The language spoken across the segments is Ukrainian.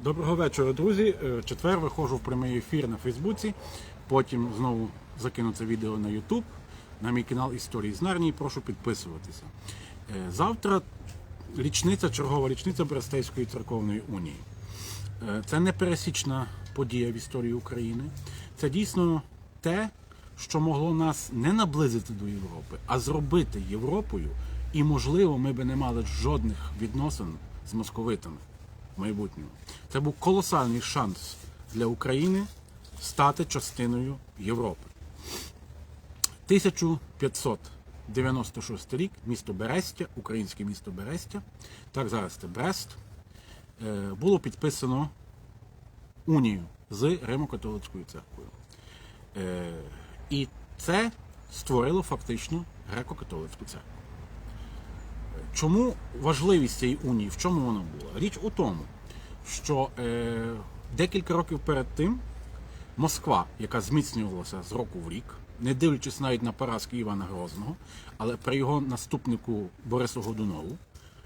Доброго вечора, друзі. Е, Четвер виходжу в прямий ефір на Фейсбуці. Потім знову закину це відео на YouTube, на мій канал Історії з Нарнії. Прошу підписуватися. Е, Завтра річниця, чергова річниця Брестейської церковної унії. Е, Це не пересічна подія в історії України. Це дійсно те, що могло нас не наблизити до Європи, а зробити Європою. І, можливо, ми би не мали жодних відносин з московитами в майбутньому. Це був колосальний шанс для України стати частиною Європи. 1596 рік, місто Берестя, українське місто Берестя, так зараз це Брест, е, було підписано унію з Римо-католицькою церквою. Е, І це створило фактично греко-католицьку церкву. Чому важливість цієї унії? В чому вона була? Річ у тому, що е, декілька років перед тим Москва, яка зміцнювалася з року в рік, не дивлячись навіть на поразки Івана Грозного, але при його наступнику Борису Годунову,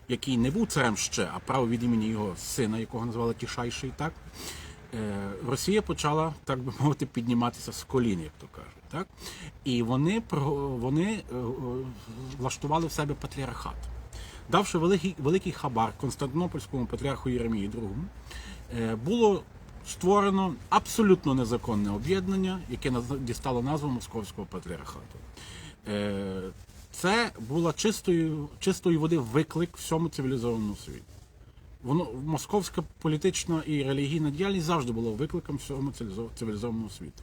який не був царем ще, а правив від імені його сина, якого назвали Тішайший, так е, Росія почала, так би мовити, підніматися з колін, як то кажуть. Так? І вони, вони е, е, влаштували в себе патріархат. Давши великий, великий хабар Константинопольському патріарху Єремії II, е, було створено абсолютно незаконне об'єднання, яке дістало назву Московського патріархату. Е, Це була чистою, чистої води виклик всьому цивілізованому світу. Воно московська політична і релігійна діяльність завжди була викликом всьому цивілізо- цивілізованому світу.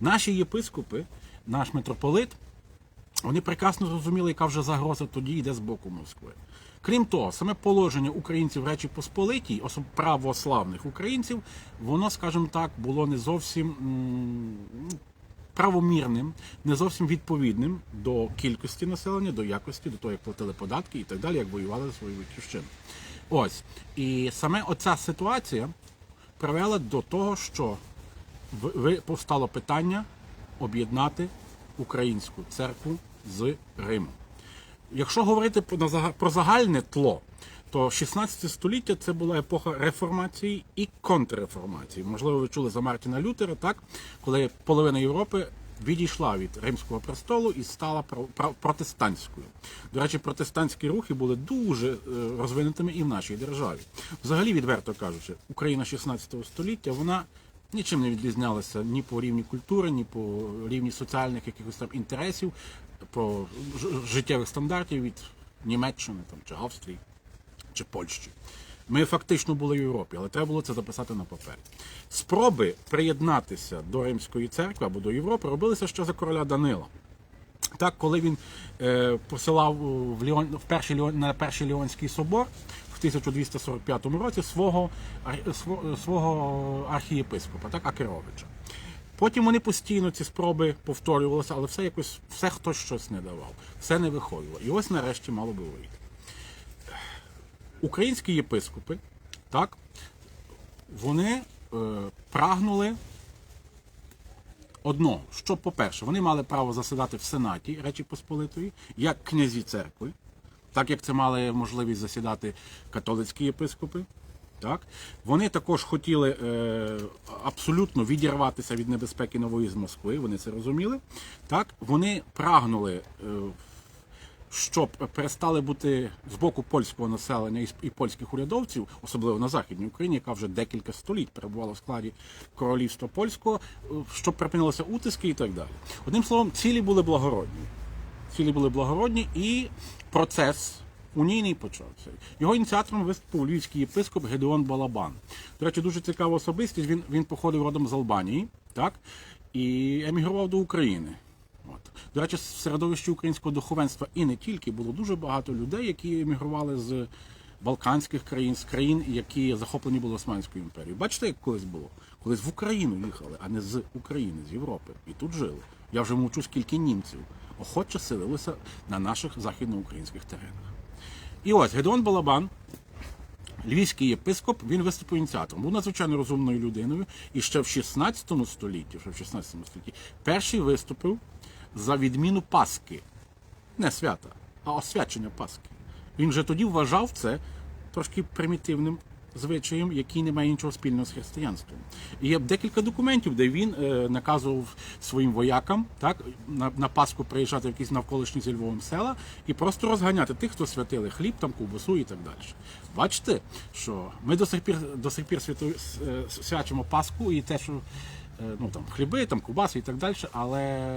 Наші єпископи, наш митрополит, вони прекрасно зрозуміли, яка вже загроза тоді йде з боку Москви. Крім того, саме положення українців Речі Посполитій, особ православних українців, воно, скажімо так, було не зовсім правомірним, не зовсім відповідним до кількості населення, до якості, до того, як платили податки і так далі, як воювали за свою батьківщину. Ось. І саме оця ситуація привела до того, що повстало питання об'єднати українську церкву з Римом. Якщо говорити про загальне тло, то 16 століття це була епоха реформації і контрреформації. Можливо, ви чули за Мартіна Лютера, так коли половина Європи відійшла від римського престолу і стала про- про- протестантською. До речі, протестантські рухи були дуже е, розвинутими і в нашій державі. Взагалі, відверто кажучи, Україна 16 століття вона нічим не відрізнялася ні по рівні культури, ні по рівні соціальних якихось там інтересів, ж- життєвих стандартів від Німеччини там, чи Австрії чи Польщі. Ми фактично були в Європі, але треба було це записати на папері. Спроби приєднатися до Римської церкви або до Європи робилися ще за короля Данила. Так, коли він е, посилав в, Ліон, в перший, на перший Ліонський собор в 1245 році свого, свого архієпископа, так, Акеровича. Потім вони постійно ці спроби повторювалися, але все якось все хтось щось не давав, все не виходило. І ось нарешті мало би вийти. Українські єпископи, так, вони е, прагнули одного, що, по-перше, вони мали право засідати в Сенаті Речі Посполитої, як князі церкви, так як це мали можливість засідати католицькі єпископи. Так? Вони також хотіли е, абсолютно відірватися від небезпеки нової з Москви, вони це розуміли. Так? Вони прагнули, е, щоб перестали бути з боку польського населення і, і польських урядовців, особливо на Західній Україні, яка вже декілька століть перебувала в складі королівства польського, е, щоб припинилися утиски і так далі. Одним словом, цілі були благородні. Цілі були благородні, і процес унійний почався. Його ініціатором виступив львівський єпископ Гедеон Балабан. До речі, дуже цікава особистість. Він, він походив родом з Албанії, так, і емігрував до України. От. До речі, в середовищі українського духовенства і не тільки було дуже багато людей, які емігрували з Балканських країн, з країн, які захоплені були Османською імперією. Бачите, як колись було? Колись в Україну їхали, а не з України, з Європи. І тут жили. Я вже мовчу, скільки німців охоче селилися на наших західноукраїнських теренах. І ось Гедеон Балабан, львівський єпископ, він виступив ініціатором. Був надзвичайно розумною людиною. І ще в 16 столітті, ще в 16 столітті, перший виступив за відміну Пасхи. Не свята, а освячення Пасхи. Він вже тоді вважав це трошки примітивним звичаєм, який не має нічого спільного з християнством. І є декілька документів, де він е, наказував своїм воякам так, на, на Пасху приїжджати в якісь навколишні зі Львовом села і просто розганяти тих, хто святили хліб, там, ковбасу і так далі. Бачите, що ми до сих пір, до сих пір святу, с- е, свячимо Пасху і те, що ну, там, хліби, там, ковбаси і так далі, але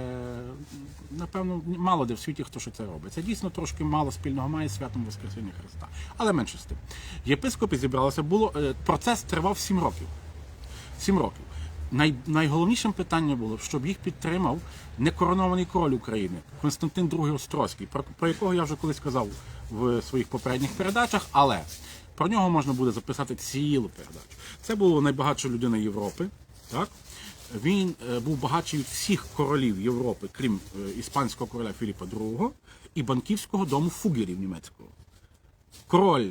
напевно мало де в світі хто що це робить. Це дійсно трошки мало спільного має з святом Воскресіння Христа. Але менше з тим. Єпископи зібралися, було е, процес тривав 7 років. Сім років. Най, найголовнішим питанням було, щоб їх підтримав некоронований король України Константин II Острозький, про, про якого я вже колись казав в своїх попередніх передачах, але про нього можна буде записати цілу передачу. Це була найбагатша людина Європи. Так? Він е, був багатший від всіх королів Європи, крім е, іспанського короля Філіпа II і банківського дому Фугерів німецького король,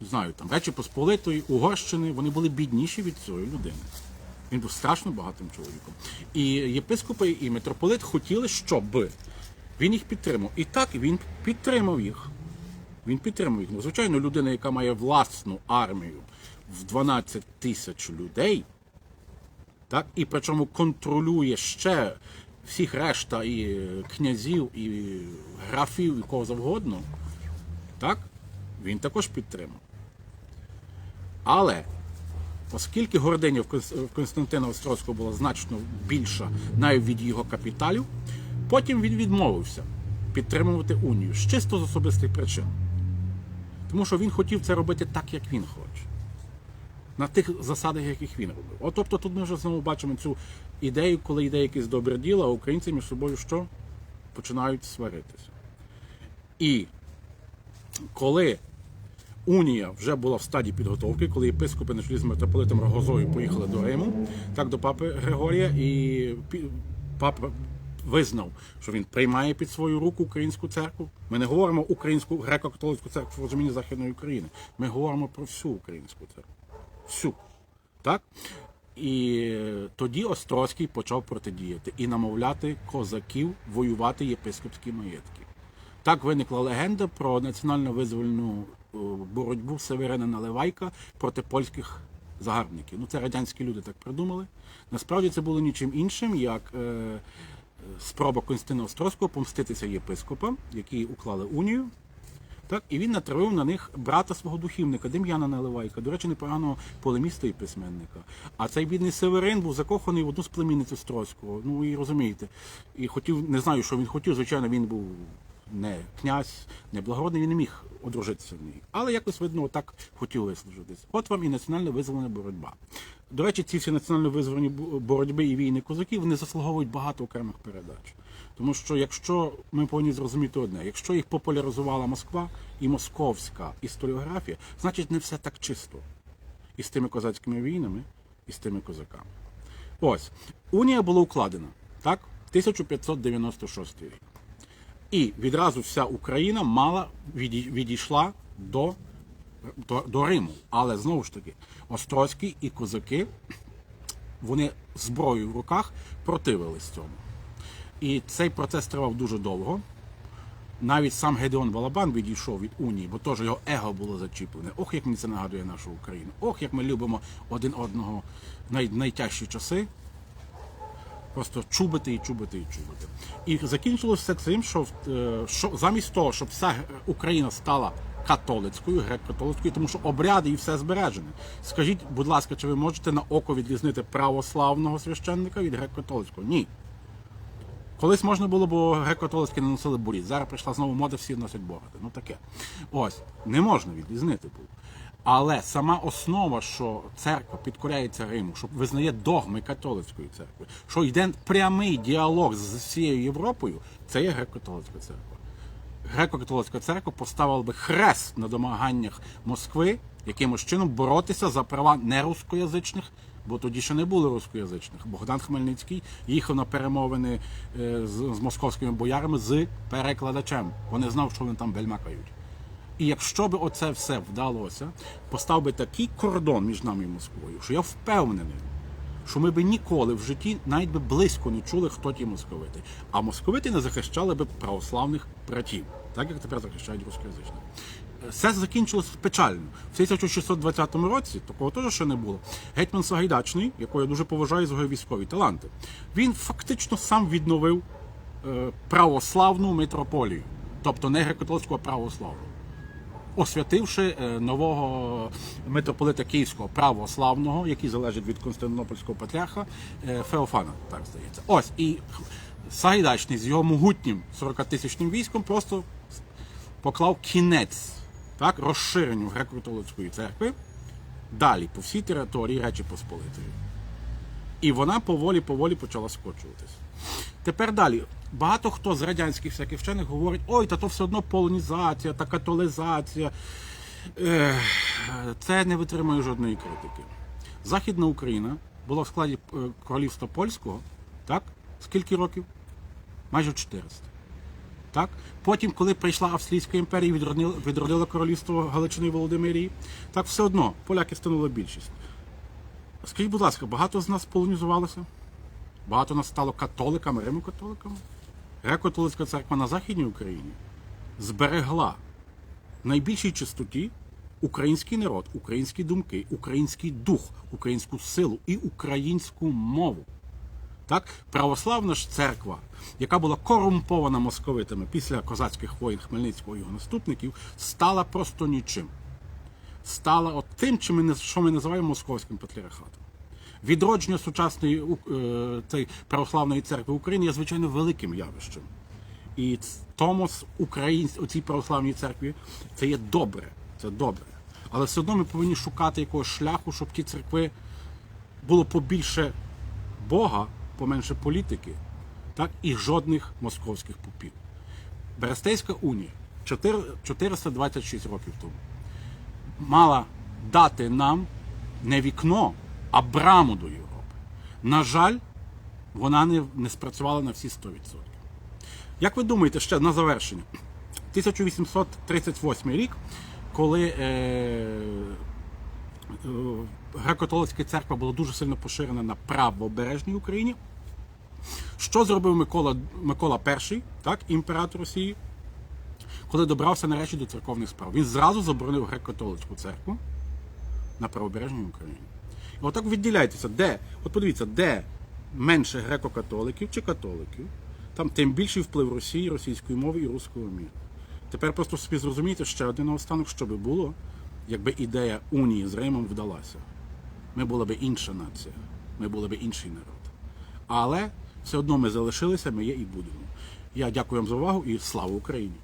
знаю, там Речі Посполитої, Угорщини, вони були бідніші від цієї людини. Він був страшно багатим чоловіком. І єпископи і митрополит хотіли, щоб він їх підтримав. І так він підтримав їх. Він підтримав їх. Ну, звичайно, людина, яка має власну армію в 12 тисяч людей, так, і причому контролює ще всіх решта і е, князів, і графів, і кого завгодно, так, він також підтримав. Але оскільки гординя в Константина Острозького була значно більша навіть від його капіталів, потім він відмовився підтримувати унію з чисто з особистих причин. Тому що він хотів це робити так, як він хоче. На тих засадах, яких він робив. От тобто тут ми вже знову бачимо цю ідею, коли йде якесь добре діло, а українці між собою що? Починають сваритися. І коли унія вже була в стадії підготовки, коли єпископи на чолі з митрополитом Рогозою поїхали до Риму, так до папи Григорія, і папа визнав, що він приймає під свою руку українську церкву. Ми не говоримо українську греко-католицьку церкву в розумінні Західної України. Ми говоримо про всю українську церкву. Всю. Так? І тоді Острозький почав протидіяти і намовляти козаків воювати єпископські маєтки. Так виникла легенда про національно визвольну е, боротьбу Северина Наливайка проти польських загарбників. Ну, це радянські люди так придумали. Насправді це було нічим іншим, як е, е, спроба Константина Острозького помститися єпископам, які уклали унію. Так, і він натравив на них брата свого духівника, Дем'яна Наливайка, до речі, непоганого полеміста і письменника. А цей бідний Северин був закоханий в одну з племінниць Острозького. Ну і розумієте. І хотів, не знаю, що він хотів, звичайно, він був не князь, не благородний, він не міг одружитися в ній. Але якось видно, так хотів вислужитись. От вам і національно визволена боротьба. До речі, ці всі національно визволені боротьби і війни козаків вони заслуговують багато окремих передач. Тому що якщо ми повинні зрозуміти одне, якщо їх популяризувала Москва і московська історіографія, значить не все так чисто. І з тими козацькими війнами, і з тими козаками. Ось, унія була укладена, так? 1596 рік. І відразу вся Україна мала відійшла до, до, до Риму. Але знову ж таки, Острозький і козаки, вони зброєю в руках противились цьому. І цей процес тривав дуже довго. Навіть сам Гедеон Балабан відійшов від унії, бо теж його его було зачіплене. Ох, як мені це нагадує нашу Україну. Ох, як ми любимо один одного най, найтяжчі часи. Просто чубити і чубити і чубити. І закінчилося цим, що, е, що замість того, щоб вся Україна стала католицькою, греко-католицькою, тому що обряди і все збережене. Скажіть, будь ласка, чи ви можете на око відрізнити православного священника від греко-католицького? Ні. Колись можна було, бо греко-католицькі не носили буріт. Зараз прийшла знову мода, всі носять бороди. Ну таке. Ось, не можна відрізнити було. Але сама основа, що церква підкоряється Риму, що визнає догми католицької церкви, що йде прямий діалог з всією Європою, це є греко-католицька церква. Греко-католицька церква поставила би хрест на домаганнях Москви, якимось чином боротися за права нерускоязичних, бо тоді ще не було рускоязичних. Богдан Хмельницький їхав на перемовини е, з, московськими боярами з перекладачем. Вони знав, що вони там бельмакають. І якщо би оце все вдалося, постав би такий кордон між нами і Москвою, що я впевнений, що ми би ніколи в житті навіть би близько не чули, хто ті московити. А московити не захищали би православних братів, так як тепер захищають рускоязичних. все закінчилось печально. В 1620 році, такого теж ще не було. Гетьман Сагайдачний, якого я дуже поважаю за його військові таланти, він фактично сам відновив е, православну митрополію, тобто не греко-католицьку, а православну освятивши е, нового митрополита Київського православного, який залежить від Константинопольського патріарха е, Феофана, так здається. Ось і Сагайдачний з його могутнім 40-тисячним військом просто поклав кінець так, розширенню греко-католицької церкви далі по всій території Речі Посполитої. І вона поволі-поволі почала скочуватись. Тепер далі. Багато хто з радянських всяких вчених говорить, ой, та то все одно полонізація та католизація. Це не витримує жодної критики. Західна Україна була в складі е, королівства польського, так? Скільки років? Майже 400. Так? Потім, коли прийшла Австрійська імперія, відродила, відродила королівство Галичини Володимирії, так все одно поляки становили більшість. Скажіть, будь ласка, багато з нас полонізувалося? Багато нас стало католиками, римокатоликами? Греко-католицька церква на Західній Україні зберегла в найбільшій чистоті український народ, українські думки, український дух, українську силу і українську мову. Так, православна ж церква, яка була корумпована московитами після козацьких воїн Хмельницького і його наступників, стала просто нічим. Стала от тим, що ми називаємо московським патріархатом. Відродження сучасної е, цієї православної церкви в Україні є звичайно великим явищем. І Томос українсь у цій православній церкві це є добре. Це добре. Але все одно ми повинні шукати якогось шляху, щоб ті церкви було побільше Бога, поменше політики, так і жодних московських попів. Берестейська унія 4 426 років тому мала дати нам не вікно, а браму до Європи. На жаль, вона не, не спрацювала на всі 100%. Як ви думаєте, ще на завершення? 1838 рік, коли е, е, греко-католицька церква була дуже сильно поширена на правобережній Україні. Що зробив Микола, Микола І, так, імператор Росії, коли добрався нарешті до церковних справ? Він зразу заборонив греко-католицьку церкву на правобережній Україні. Отак відділяйтеся, де, от подивіться, де менше греко-католиків чи католиків, там тим більший вплив Росії, російської мови і руського міру. Тепер просто собі зрозумійте ще один наостанок, що би було, якби ідея унії з Римом вдалася. Ми була би інша нація, ми були би інший народ. Але все одно ми залишилися, ми є і будемо. Я дякую вам за увагу і слава Україні!